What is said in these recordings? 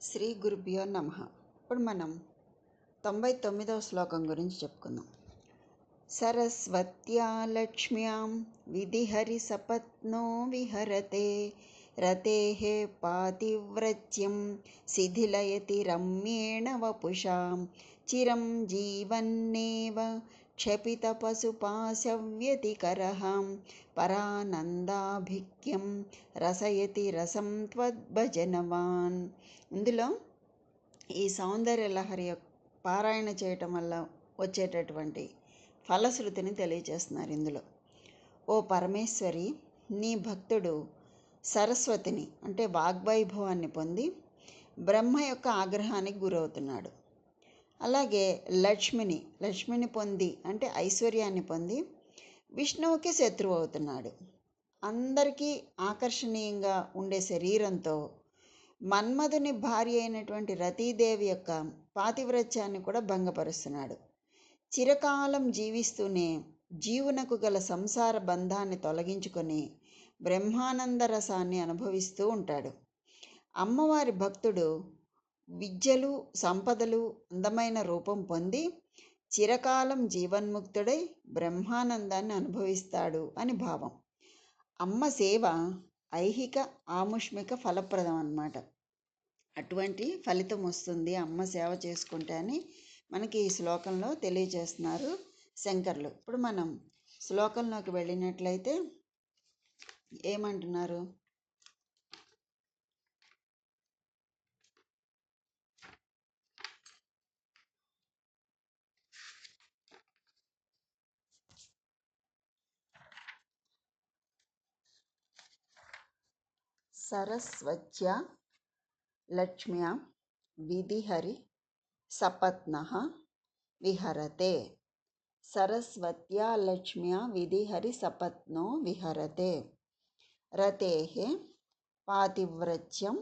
శ్రీ గురుభ్యో నమ ఇప్పుడు మనం తొంభై తొమ్మిదవ శ్లోకం గురించి చెప్పుకుందాం సరస్వత్యా లక్ష్మ్యాం విధిహరి సపత్నో విహరతే రతే పాతివ్రత్యం శిథిలయతి రమ్యేణ వపుషాం చిరం జీవన్నేవ क्षपितपशुपाशव्यतिकरहां పరానందాభిక్యం రసయతి రసం త్వద్భజనవాన్ ఇందులో ఈ సౌందర్య లహరి యొక్క పారాయణ చేయటం వల్ల వచ్చేటటువంటి ఫలశ్రుతిని తెలియజేస్తున్నారు ఇందులో ఓ పరమేశ్వరి నీ భక్తుడు సరస్వతిని అంటే వాగ్వైభవాన్ని పొంది బ్రహ్మ యొక్క ఆగ్రహానికి గురవుతున్నాడు అలాగే లక్ష్మిని లక్ష్మిని పొంది అంటే ఐశ్వర్యాన్ని పొంది విష్ణువుకి శత్రువు అవుతున్నాడు. అందరికీ ఆకర్షణీయంగా ఉండే శరీరంతో మన్మధుని భార్య అయినటువంటి రతీదేవి యొక్క పాతివ్రత్యాన్ని కూడా భంగపరుస్తున్నాడు. చిరకాలం జీవిస్తూనే జీవునకు గల సంసార బంధాన్ని తొలగించుకొని బ్రహ్మానంద రసాన్ని అనుభవిస్తూ ఉంటాడు. అమ్మవారి భక్తుడు విద్యలు సంపదలు అందమైన రూపం పొంది చిరకాలం జీవన్ముక్తుడై బ్రహ్మానందాన్ని అనుభవిస్తాడు అని భావం. అమ్మ సేవ ఐహిక ఆముష్మిక ఫలప్రదం అన్నమాట. అటువంటి ఫలితం వస్తుంది అమ్మ సేవ చేసుకుంటే అని మనకి ఈ శ్లోకంలో తెలియజేస్తున్నారు శంకర్లు. ఇప్పుడు మనం శ్లోకంలోకి వెళ్ళినట్లయితే ఏమంటున్నారు? సరస్వత్య లక్ష్మ్యా విధిహరి సపత్న విహరతే సరస్వత్యా లక్ష్మ్యా విధిహరి సపత్నో విహరతే రతే పాతివ్రత్యం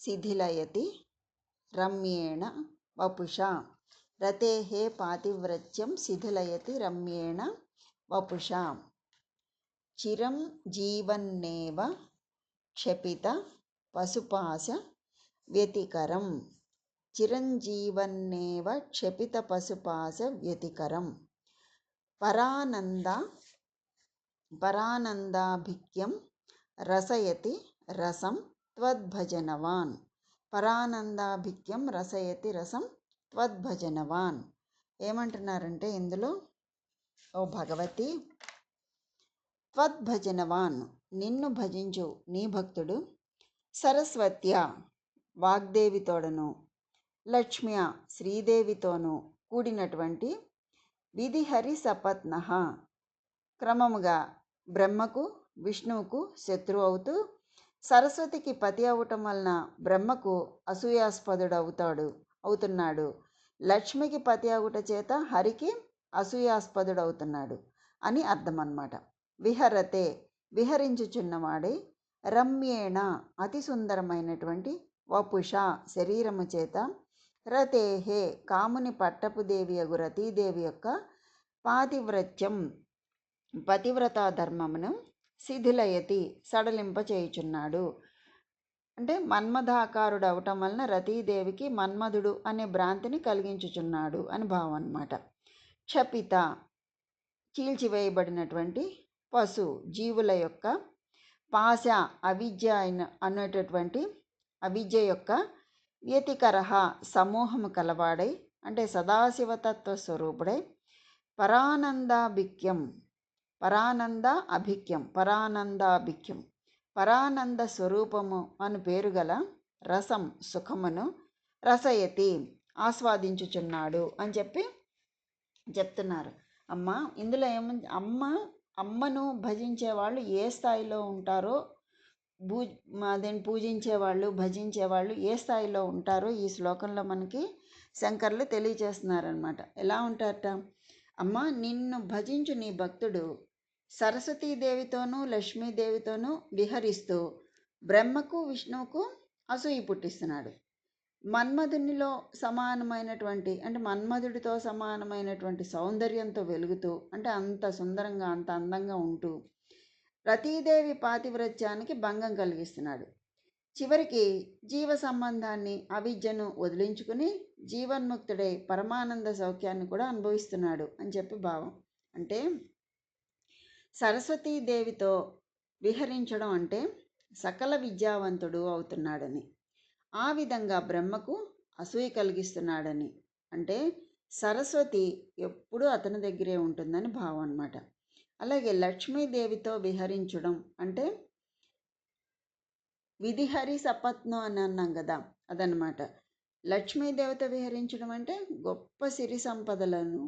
శిథిలయతి రమ్యేణ వపుషా రతే పాతివ్రత్యం శిథిలయతి రమ్యేణ వపుషా చిరం జీవన్నేవ క్షపిత పశుపాశ వ్యతికరం. చిరంజీవన్నేవ క్షపిత పశుపాశ వ్యతికరం. పరానంద పరానందాభిక్యం రసయతి రసం త్వద్భజనవాన్. పరానందాభిక్యం రసయతి రసం త్వద్భజనవాన్. ఏమంటున్నారంటే ఇందులో ఓ భగవతి త్వద్భజనవాన్ నిన్ను భజించు నీ భక్తుడు సరస్వత్య వాగ్దేవితోడను. లక్ష్మ్య శ్రీదేవితోనూ కూడినటువంటి విధిహరి సపత్న. క్రమముగా బ్రహ్మకు విష్ణువుకు శత్రువు అవుతూ సరస్వతికి పతి అవటం వలన బ్రహ్మకు అసూయాస్పదుడు అవుతాడు అవుతున్నాడు. లక్ష్మికి పతి అవుట చేత హరికి అసూయాస్పదుడు అవుతున్నాడు అని అర్థం అన్నమాట విహరతే విహరించుచున్నవాడే రమ్యేణ అతి సుందరమైనటువంటి వపుష శరీరము చేత రతేహే కాముని పట్టపు దేవి అగు రతీదేవి యొక్క పాతివ్రత్యం పతివ్రతా ధర్మమును శిథిలయతి సడలింప చేయుచున్నాడు. అంటే మన్మధాకారుడు అవటం వలన రతీదేవికి మన్మధుడు అనే భ్రాంతిని కలిగించుచున్నాడు అని భావం అన్నమాట క్షపిత చీల్చివేయబడినటువంటి పశు జీవుల యొక్క పాశ అవిద్య అయిన అనేటటువంటి అవిద్య యొక్క వ్యతికరహ సమూహము కలవాడై అంటే సదాశివతత్వ స్వరూపుడై పరానందాభిక్యం పరానంద అభిక్యం పరానందాభిక్యం పరానంద స్వరూపము అను పేరు గల రసం సుఖమును రసయతి ఆస్వాదించుచున్నాడు అని చెప్పి చెప్తున్నారు. అమ్మ ఇందులో ఏముంది? అమ్మ అమ్మను భజించే వాళ్ళు ఏ స్థాయిలో ఉంటారో భూ అదేంటి పూజించే వాళ్ళు భజించే వాళ్ళు ఏ స్థాయిలో ఉంటారో ఈ శ్లోకంలో మనకి శంకర్లు తెలియజేస్తున్నారనమాట ఎలా ఉంటారట? అమ్మ నిన్ను భజించు నీ భక్తుడు. సరస్వతీదేవితోనూ లక్ష్మీదేవితోనూ విహరిస్తూ బ్రహ్మకు విష్ణువుకు అసూయి పుట్టిస్తున్నాడు. మన్మధునిలో సమానమైనటువంటి అంటే మన్మధుడితో సమానమైనటువంటి సౌందర్యంతో వెలుగుతూ అంటే అంత సుందరంగా అంత అందంగా ఉంటూ రతీదేవి పాతివ్రత్యానికి భంగం కలిగిస్తున్నాడు. చివరికి జీవ సంబంధాన్ని అవిద్యను వదిలించుకుని జీవన్ముక్తుడై పరమానంద సౌఖ్యాన్ని కూడా అనుభవిస్తున్నాడు అని చెప్పి భావం. అంటే సరస్వతీదేవితో విహరించడం అంటే సకల విద్యావంతుడు అవుతున్నాడని. ఆ విధంగా బ్రహ్మకు అసూయ కలిగిస్తున్నాడని. అంటే సరస్వతి ఎప్పుడూ అతని దగ్గరే ఉంటుందని భావం అనమాట అలాగే లక్ష్మీదేవితో విహరించడం అంటే విధిహరి సపత్నం అని అన్నాం కదా అదనమాట లక్ష్మీదేవత విహరించడం అంటే గొప్ప సిరి సంపదలను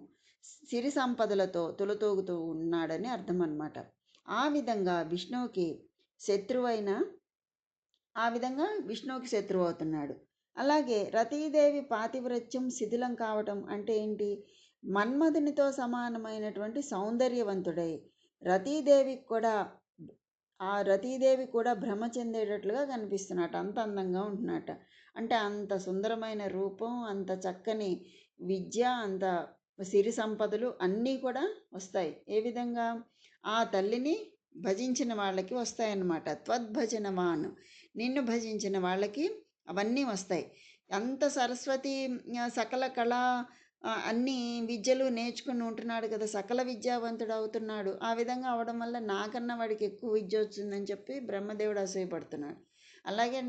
సిరి సంపదలతో తులతూగుతూ ఉన్నాడని అర్థం అనమాట ఆ విధంగా విష్ణువుకి శత్రువైన ఆ విధంగా విష్ణువుకి శత్రువు అవుతున్నాడు అలాగే రతీదేవి పాతివ్రత్యం శిథిలం కావటం అంటే ఏంటి? మన్మధునితో సమానమైనటువంటి సౌందర్యవంతుడై రతీదేవికి కూడా ఆ రతీదేవి కూడా భ్రమ చెందేటట్లుగా కనిపిస్తున్నట్టు అంత అందంగా ఉంటున్నట్ట. అంటే అంత సుందరమైన రూపం అంత చక్కని విద్య అంత సిరి సంపదలు అన్నీ కూడా వస్తాయి. ఏ విధంగా? ఆ తల్లిని భజించిన వాళ్ళకి వస్తాయన్నమాట. త్వద్భజనవాన్. నిన్ను భజించిన వాళ్ళకి అవన్నీ వస్తాయి. అంత సరస్వతి సకల కళ అన్ని విద్యలు నేర్చుకుని ఉంటున్నాడు కదా సకల విద్యావంతుడు అవుతున్నాడు. ఆ విధంగా అవడం వల్ల నాకన్నా వాడికి ఎక్కువ విద్య వచ్చిందని చెప్పి బ్రహ్మదేవుడు అసూయపడుతున్నాడు. అలాగే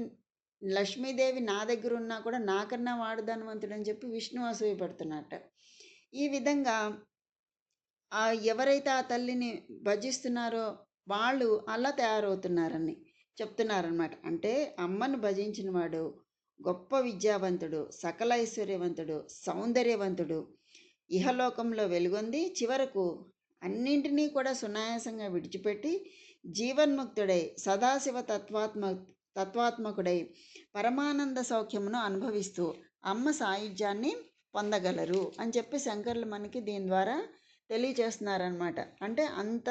లక్ష్మీదేవి నా దగ్గర ఉన్నా కూడా నాకన్నా వాడు ధనవంతుడు అని చెప్పి విష్ణు అసూయపడుతున్నట్ట ఈ విధంగా ఆ ఎవరైతే ఆ తల్లిని భజిస్తున్నారో వాళ్ళు అలా తయారవుతున్నారని. చెప్తున్నారనమాట అంటే అమ్మను భజించిన వాడు గొప్ప విద్యావంతుడు సకల ఐశ్వర్యవంతుడు సౌందర్యవంతుడు ఇహలోకంలో వెలుగొంది చివరకు అన్నింటినీ కూడా సునాయాసంగా విడిచిపెట్టి జీవన్ముక్తుడై సదాశివ తత్వాత్మ తత్వాత్మకుడై పరమానంద సౌఖ్యమును అనుభవిస్తూ అమ్మ సాయుధ్యాన్ని పొందగలరు అని చెప్పి శంకర్లు మనకి దీని ద్వారా తెలియచేస్తున్నారనమాట అంటే అంత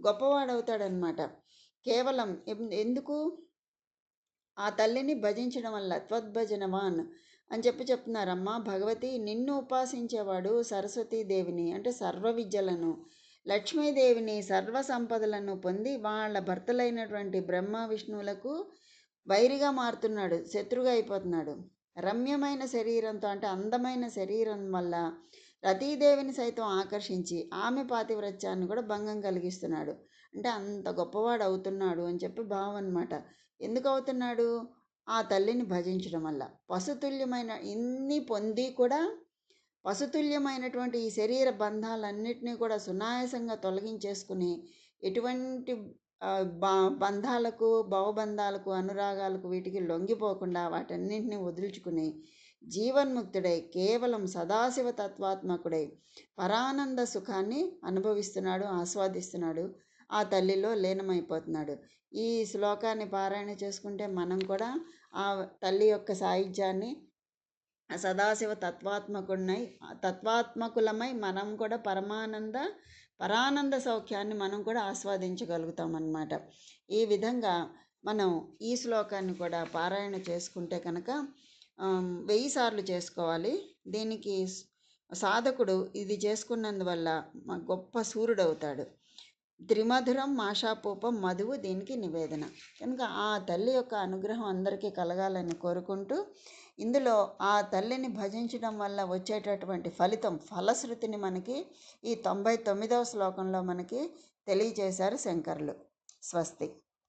గొప్పవాడవుతాడనమాట కేవలం ఎందుకు? ఆ తల్లిని భజించడం వల్ల త్వద్భజనవాన్ అని చెప్పి చెప్తున్నారమ్మా. భగవతి నిన్ను ఉపాసించేవాడు సరస్వతీదేవిని అంటే సర్వ విద్యలను లక్ష్మీదేవిని సర్వ సంపదలను పొంది వాళ్ళ భర్తలైనటువంటి బ్రహ్మ విష్ణువులకు వైరిగా మారుతున్నాడు శత్రుగా అయిపోతున్నాడు. రమ్యమైన శరీరంతో అంటే అందమైన శరీరం వల్ల రతీదేవిని సైతం ఆకర్షించి ఆమె పాతివ్రత్యాన్ని కూడా భంగం కలిగిస్తున్నాడు. అంటే అంత గొప్పవాడు అవుతున్నాడు అని చెప్పి భావం అనమాట ఎందుకు అవుతున్నాడు ఆ తల్లిని భజించడం వల్ల. పశుతుల్యమైన ఇన్ని పొంది కూడా పశుతుల్యమైనటువంటి ఈ శరీర బంధాలన్నింటినీ కూడా సునాయాసంగా తొలగించేసుకుని ఎటువంటి బంధాలకు భవబంధాలకు అనురాగాలకు వీటికి లొంగిపోకుండా వాటన్నింటినీ వదులుచుకుని జీవన్ముక్తుడై కేవలం సదాశివ తత్వాత్మకుడై పరానంద సుఖాన్ని అనుభవిస్తున్నాడు ఆస్వాదిస్తున్నాడు. ఆ తల్లిలో లీనమైపోతున్నాడు. ఈ శ్లోకాన్ని పారాయణ చేసుకుంటే మనం కూడా ఆ తల్లి యొక్క సాహిత్యాన్ని సదాశివ తత్వాత్మకుడినై తత్వాత్మకులమై మనం కూడా పరమానంద పరానంద సౌఖ్యాన్ని మనం కూడా ఆస్వాదించగలుగుతాం అన్నమాట ఈ విధంగా మనం ఈ శ్లోకాన్ని కూడా పారాయణ చేసుకుంటే కనుక వెయ్యి సార్లు చేసుకోవాలి. దీనికి సాధకుడు ఇది చేసుకున్నందువల్ల గొప్ప సూర్యుడు అవుతాడు త్రిమధురం మాషాపూపం మధువు దీనికి నివేదన. కనుక ఆ తల్లి యొక్క అనుగ్రహం అందరికీ కలగాలని కోరుకుంటూ ఇందులో ఆ తల్లిని భజించడం వల్ల వచ్చేటటువంటి ఫలితం ఫలశ్రుతిని మనకి ఈ తొంభై తొమ్మిదవ శ్లోకంలో మనకి తెలియజేశారు శంకర్లు. స్వస్తి.